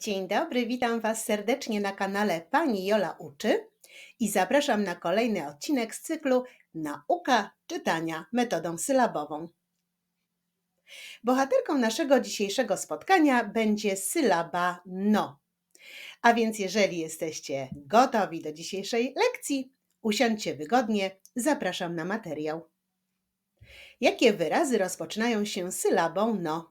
Dzień dobry, witam Was serdecznie na kanale Pani Jola Uczy i zapraszam na kolejny odcinek z cyklu Nauka czytania metodą sylabową. Bohaterką naszego dzisiejszego spotkania będzie sylaba no. A więc jeżeli jesteście gotowi do dzisiejszej lekcji, usiądźcie wygodnie, zapraszam na materiał. Jakie wyrazy rozpoczynają się sylabą no?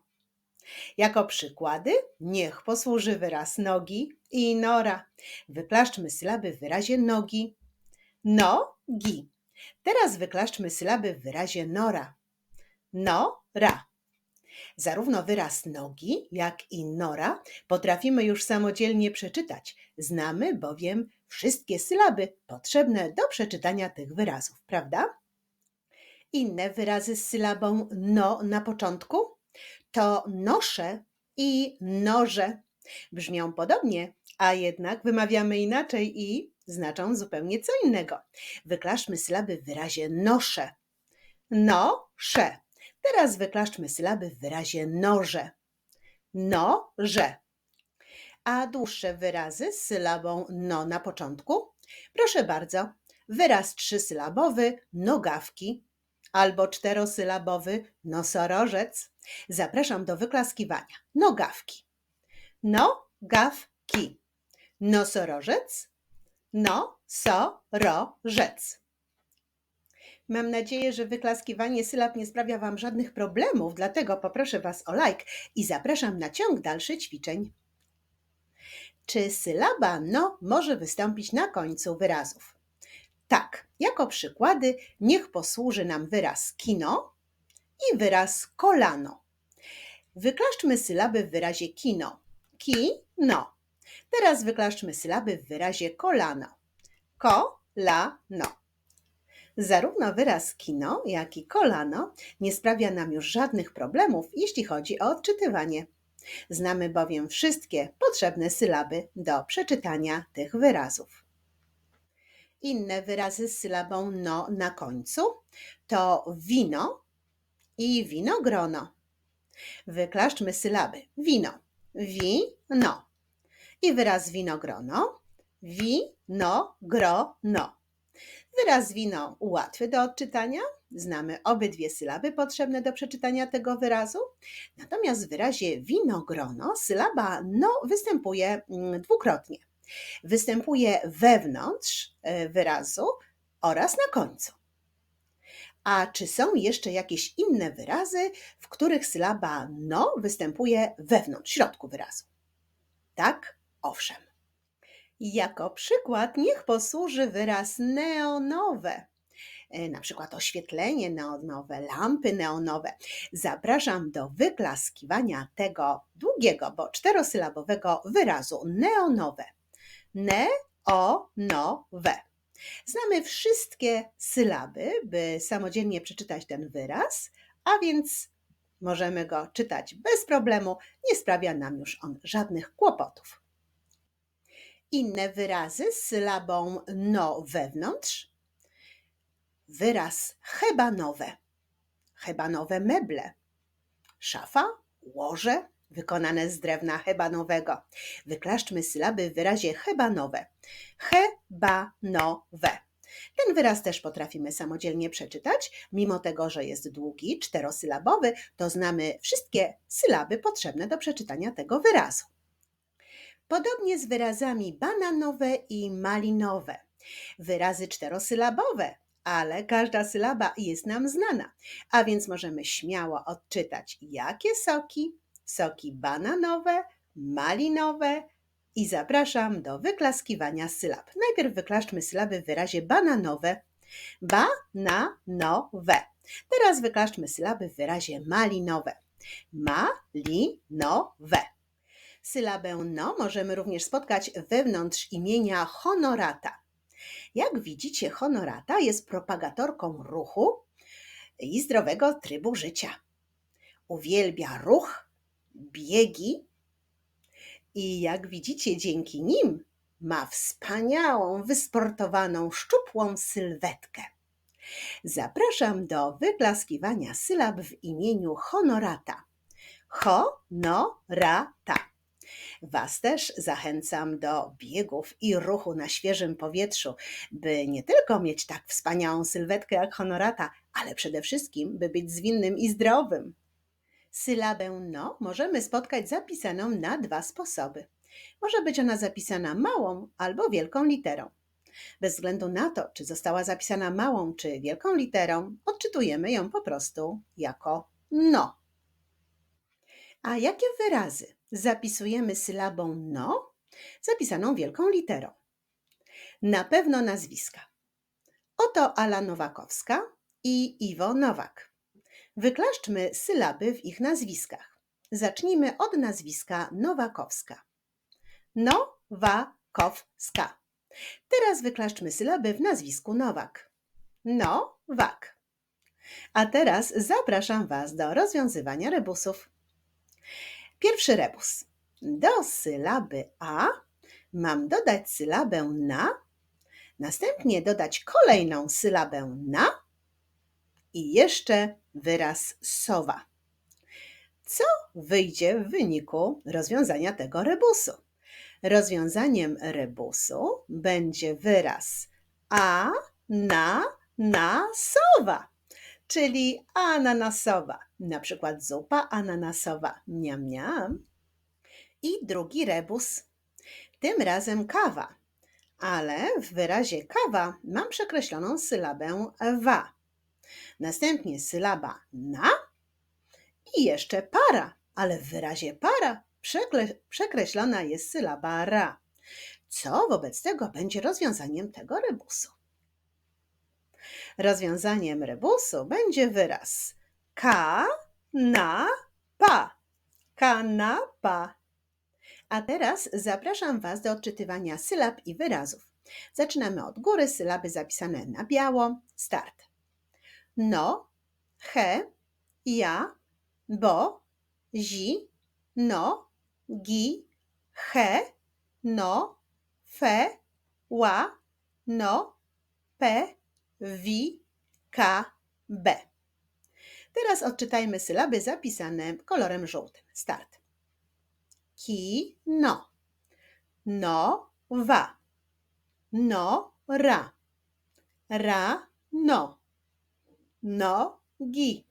Jako przykłady niech posłuży wyraz nogi i nora. Wyklaszczmy sylaby w wyrazie nogi. No-gi. Teraz wyklaszczmy sylaby w wyrazie nora. No-ra. Zarówno wyraz nogi, jak i nora potrafimy już samodzielnie przeczytać. Znamy bowiem wszystkie sylaby potrzebne do przeczytania tych wyrazów, prawda? Inne wyrazy z sylabą no na początku to nosze i noże. Brzmią podobnie, a jednak wymawiamy inaczej i znaczą zupełnie co innego. Wyklaszmy sylaby w wyrazie nosze. No-sze. Teraz wyklaszczmy sylaby w wyrazie noże. No-że. A dłuższe wyrazy z sylabą no na początku? Proszę bardzo. Wyraz trzysylabowy nogawki albo czterosylabowy nosorożec. Zapraszam do wyklaskiwania. Nogawki. No-gaw-ki. Nosorożec. No-so-ro-żec. Mam nadzieję, że wyklaskiwanie sylab nie sprawia Wam żadnych problemów, dlatego poproszę Was o like i zapraszam na ciąg dalszy ćwiczeń. Czy sylaba no może wystąpić na końcu wyrazów? Tak, jako przykłady niech posłuży nam wyraz kino i wyraz kolano. Wyklaszczmy sylaby w wyrazie kino. Ki-no. Teraz wyklaszczmy sylaby w wyrazie kolano. Ko-la-no. Zarówno wyraz kino, jak i kolano nie sprawia nam już żadnych problemów, jeśli chodzi o odczytywanie. Znamy bowiem wszystkie potrzebne sylaby do przeczytania tych wyrazów. Inne wyrazy z sylabą no na końcu to wino i winogrono. Wyklaszczmy sylaby. Wino, wi-no. I wyraz winogrono, wi-no-gro-no. Wyraz wino łatwy do odczytania. Znamy obydwie sylaby potrzebne do przeczytania tego wyrazu. Natomiast w wyrazie winogrono sylaba no występuje mm, dwukrotnie. Występuje wewnątrz e, wyrazu oraz na końcu. A czy są jeszcze jakieś inne wyrazy, w których sylaba no występuje wewnątrz, środku wyrazu? Tak, owszem. Jako przykład niech posłuży wyraz neonowe. E, na przykład oświetlenie neonowe, lampy neonowe. Zapraszam do wyklaskiwania tego długiego, bo czterosylabowego wyrazu neonowe. Ne-o-no-we. Znamy wszystkie sylaby, by samodzielnie przeczytać ten wyraz, a więc możemy go czytać bez problemu, nie sprawia nam już on żadnych kłopotów. Inne wyrazy z sylabą no wewnątrz. Wyraz hebanowe. Hebanowe meble. Szafa, łoże, wykonane z drewna hebanowego. Wyklaszczmy sylaby w wyrazie hebanowe. Hebanowe. Ten wyraz też potrafimy samodzielnie przeczytać, mimo tego, że jest długi, czterosylabowy, to znamy wszystkie sylaby potrzebne do przeczytania tego wyrazu. Podobnie z wyrazami bananowe i malinowe. Wyrazy czterosylabowe, ale każda sylaba jest nam znana, a więc możemy śmiało odczytać, jakie soki, soki bananowe, malinowe i zapraszam do wyklaskiwania sylab. Najpierw wyklaszczmy sylaby w wyrazie bananowe. Ba-na-no-we. Teraz wyklaszczmy sylaby w wyrazie malinowe. Ma-li-no-we. Sylabę no możemy również spotkać wewnątrz imienia honorata. Jak widzicie, honorata jest propagatorką ruchu i zdrowego trybu życia. Uwielbia ruch, biegi i jak widzicie, dzięki nim ma wspaniałą, wysportowaną, szczupłą sylwetkę. Zapraszam do wyklaskiwania sylab w imieniu honorata. Ho-no-ra-ta. Was też zachęcam do biegów i ruchu na świeżym powietrzu, by nie tylko mieć tak wspaniałą sylwetkę jak honorata, ale przede wszystkim, by być zwinnym i zdrowym. Sylabę no możemy spotkać zapisaną na dwa sposoby. Może być ona zapisana małą albo wielką literą. Bez względu na to, czy została zapisana małą czy wielką literą, odczytujemy ją po prostu jako no. A jakie wyrazy zapisujemy sylabą no, zapisaną wielką literą? Na pewno nazwiska. Oto Ala Nowakowska i Iwo Nowak. Wyklaszczmy sylaby w ich nazwiskach. Zacznijmy od nazwiska Nowakowska. No-wa-kow-ska. Teraz wyklaszczmy sylaby w nazwisku Nowak. No-wak. A teraz zapraszam Was do rozwiązywania rebusów. Pierwszy rebus. Do sylaby a mam dodać sylabę na, następnie dodać kolejną sylabę na i jeszcze wyraz sowa. Co wyjdzie w wyniku rozwiązania tego rebusu? Rozwiązaniem rebusu będzie wyraz a, na, na, sowa, czyli ananasowa. Na przykład zupa ananasowa. Miam, miam. I drugi rebus. Tym razem kawa, ale w wyrazie kawa mam przekreśloną sylabę wa. Następnie sylaba na i jeszcze para, ale w wyrazie para przekreślona jest sylaba ra, co wobec tego będzie rozwiązaniem tego rebusu. Rozwiązaniem rebusu będzie wyraz ka na pa. Kanapa. A teraz zapraszam Was do odczytywania sylab i wyrazów. Zaczynamy od góry, sylaby zapisane na biało. Start. No, he, ja, bo, zi, no, gi, he, no, fe, ła, no, pe, wi, ka, be. Teraz odczytajmy sylaby zapisane kolorem żółtym. Start. Ki, no. No, wa. No, ra. Ra, no. No, gi.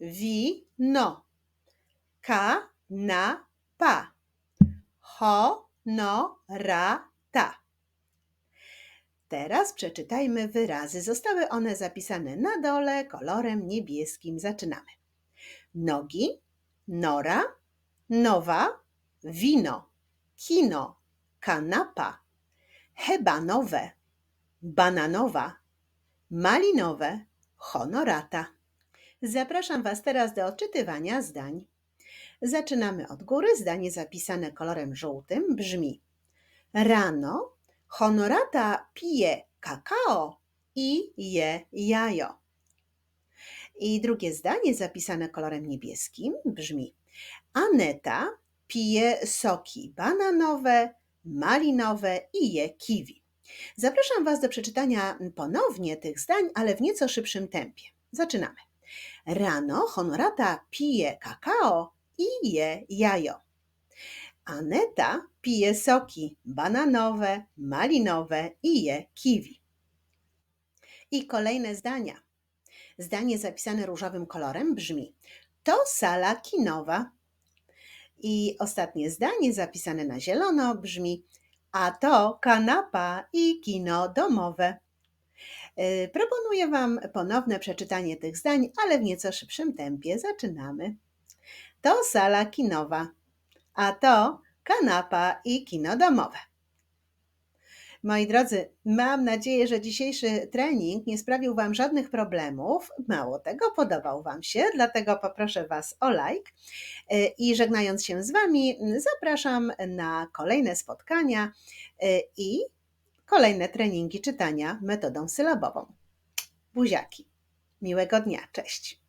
Wi, no. Ka, na, pa. Ho, no, ra, ta. Teraz przeczytajmy wyrazy. Zostały one zapisane na dole kolorem niebieskim. Zaczynamy. Nogi, nora, nowa, wino, kino, kanapa, hebanowe, bananowa, malinowe, honorata. Zapraszam Was teraz do odczytywania zdań. Zaczynamy od góry. Zdanie zapisane kolorem żółtym brzmi: Rano honorata pije kakao i je jajo. I drugie zdanie zapisane kolorem niebieskim brzmi: Aneta pije soki bananowe, malinowe i je kiwi. Zapraszam Was do przeczytania ponownie tych zdań, ale w nieco szybszym tempie. Zaczynamy. Rano honorata pije kakao i je jajo. Aneta pije soki bananowe, malinowe i je kiwi. I kolejne zdania. Zdanie zapisane różowym kolorem brzmi: To sala kinowa. I ostatnie zdanie zapisane na zielono brzmi: A to kanapa i kino domowe. Yy, Proponuję Wam ponowne przeczytanie tych zdań, ale w nieco szybszym tempie. Zaczynamy. To sala kinowa, a to kanapa i kino domowe. Moi drodzy, mam nadzieję, że dzisiejszy trening nie sprawił Wam żadnych problemów. Mało tego, podobał Wam się, dlatego poproszę Was o like. Yy, I żegnając się z Wami, zapraszam na kolejne spotkania yy, i kolejne treningi czytania metodą sylabową. Buziaki. Miłego dnia. Cześć.